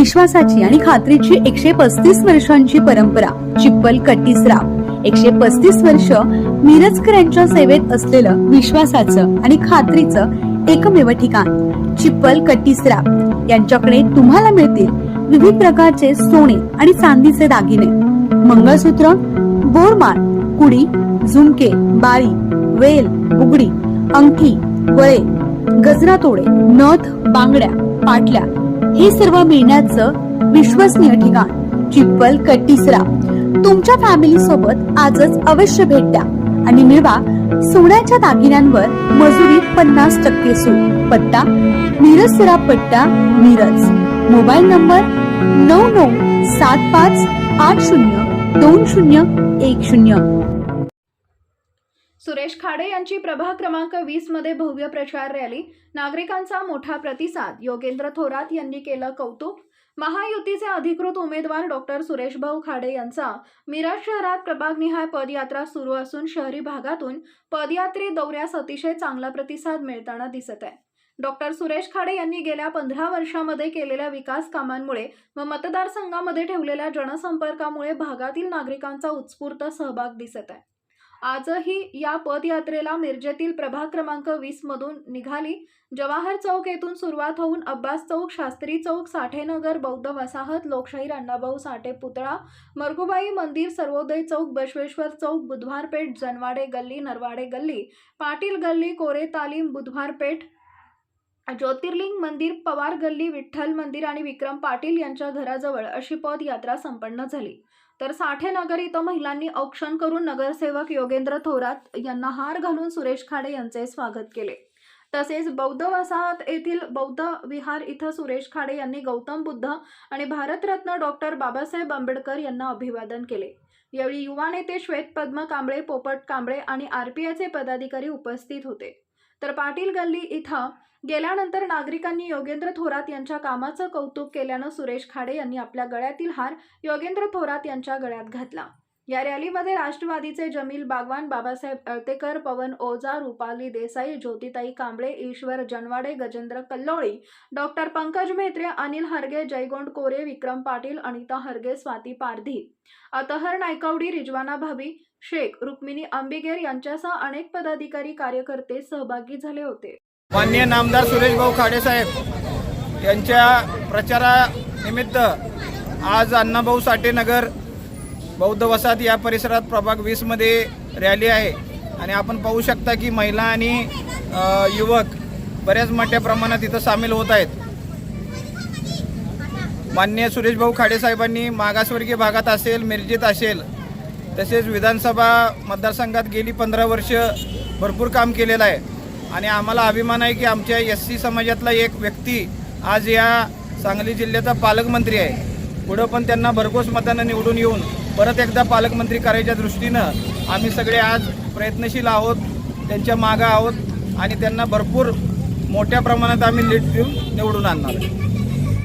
विश्वासाची आणि खात्रीची एकशे पस्तीस वर्षांची परंपरा चिप्पल कट्टीसराव एकशे पस्तीस वर्ष मिरजकर यांच्या सेवेत असलेलं विश्वासाचं आणि खात्रीचं एकमेव ठिकाण चिप्पल कट्टीसराव यांच्याकडे तुम्हाला मिळतील विविध प्रकारचे सोने आणि चांदीचे दागिने मंगळसूत्र बोरमाळ कुडी झुमके बाळी वेल बुगडी अंगठी वळे गजरा तोडे नथ बांगड्या पाटल्या हे सर्व मिळण्याचं विश्वसनीय ठिकाण चिप्पल कट्टीसरा तुमच्या फॅमिली सोबत आजच अवश्य भेट द्या आणि मिळवा सोन्याच्या दागिन्यांवर मजुरी पन्नास टक्के सूट. पत्ता मिरज सिरा पट्टा मिरज. मोबाईल नंबर नऊ नऊ सात पाच आठ शून्य दोन शून्य एक शून्य. सुरेश खाडे यांची प्रभाग क्रमांक वीसमध्ये भव्य प्रचार रॅली. नागरिकांचा मोठा प्रतिसाद. योगेंद्र थोरात यांनी केलं कौतुक. महायुतीचे अधिकृत उमेदवार डॉक्टर सुरेश भाऊ खाडे यांचा मिरज शहरात प्रभागनिहाय पदयात्रा सुरू असून शहरी भागातून पदयात्रे दौऱ्यास अतिशय चांगला प्रतिसाद मिळताना दिसत आहे. डॉक्टर सुरेश खाडे यांनी गेल्या पंधरा वर्षामध्ये केलेल्या विकास कामांमुळे व मतदारसंघामध्ये ठेवलेल्या जनसंपर्कामुळे भागातील नागरिकांचा उत्स्फूर्त सहभाग दिसत आहे. आजही या पदयात्रेला मिरजेतील प्रभाग क्रमांक वीस मधून निघाली. जवाहर चौक येथून सुरुवात होऊन अब्बास चौक शास्त्री चौक साठेनगर बौद्ध वसाहत लोकशाही अण्णाभाऊ साठे पुतळा मरगुबाई मंदिर सर्वोदय चौक बसवेश्वर चौक बुधवार पेठ जनवाडे गल्ली नरवाडे गल्ली पाटील गल्ली कोरे तालीम बुधवार पेठ ज्योतिर्लिंग मंदिर पवार गल्ली विठ्ठल मंदिर आणि विक्रम पाटील यांच्या घराजवळ अशी पदयात्रा संपन्न झाली. तर साठेनगर इथं महिलांनी औक्षण करून नगरसेवक योगेंद्र थोरात यांना हार घालून सुरेश खाडे यांचे स्वागत केले. तसेच बौद्ध वसाहत येथील बौद्ध विहार इथं सुरेश खाडे यांनी गौतम बुद्ध आणि भारतरत्न डॉक्टर बाबासाहेब आंबेडकर यांना अभिवादन केले. यावेळी युवा नेते श्वेत पद्म कांबळे पोपट कांबळे आणि आरपीआयचे पदाधिकारी उपस्थित होते. तर पाटील गल्ली इथं गेल्यानंतर नागरिकांनी योगेंद्र थोरात यांच्या कामाचं कौतुक केल्यानं सुरेश खाडे यांनी आपल्या गळ्यातील हार योगेंद्र थोरात यांच्या गळ्यात घातला. या रॅलीमध्ये राष्ट्रवादीचे जमील बागवान बाबासाहेब अळतेकर पवन ओझा रुपाली देसाई ज्योतिताई कांबळे ईश्वर जनवाडे गजेंद्र कल्लोळी डॉक्टर पंकज मेत्रे अनिल हरगे जयगोंड कोरे विक्रम पाटील अनिता हरगे स्वाती पारधी अतहर नायकवडी रिजवाना भाभी शेख रुक्मिणी आंबिगेर यांच्यासह अनेक पदाधिकारी कार्यकर्ते सहभागी झाले होते. मान्य नामदार सुरेश भाऊ खाडेसाहेब यांच्या प्रचारानिमित्त आज अण्णाभाऊ साठे नगर बौद्ध वसाहत या परिसरात प्रभाग वीसमध्ये रॅली आहे. आणि आपण पाहू शकता की महिला आणि युवक बऱ्याच मोठ्या प्रमाणात इथं सामील होत आहेत. माननीय सुरेशभाऊ खाडेसाहेबांनी मागासवर्गीय भागात असेल मिरजेत असेल तसेच विधानसभा मतदारसंघात गेली पंधरा वर्ष भरपूर काम केलेलं आहे. आणि आम्हाला अभिमान आहे की आमच्या एस सी समाजातला एक व्यक्ती आज या सांगली जिल्ह्याचा पालकमंत्री आहे. पुढं पण त्यांना भरघोस मतानं निवडून येऊन परत एकदा पालकमंत्री करायच्या दृष्टीनं आम्ही सगळे आज प्रयत्नशील आहोत त्यांच्या मागं आहोत आणि त्यांना भरपूर मोठ्या प्रमाणात आम्ही लीड देऊन निवडून आणणार आहे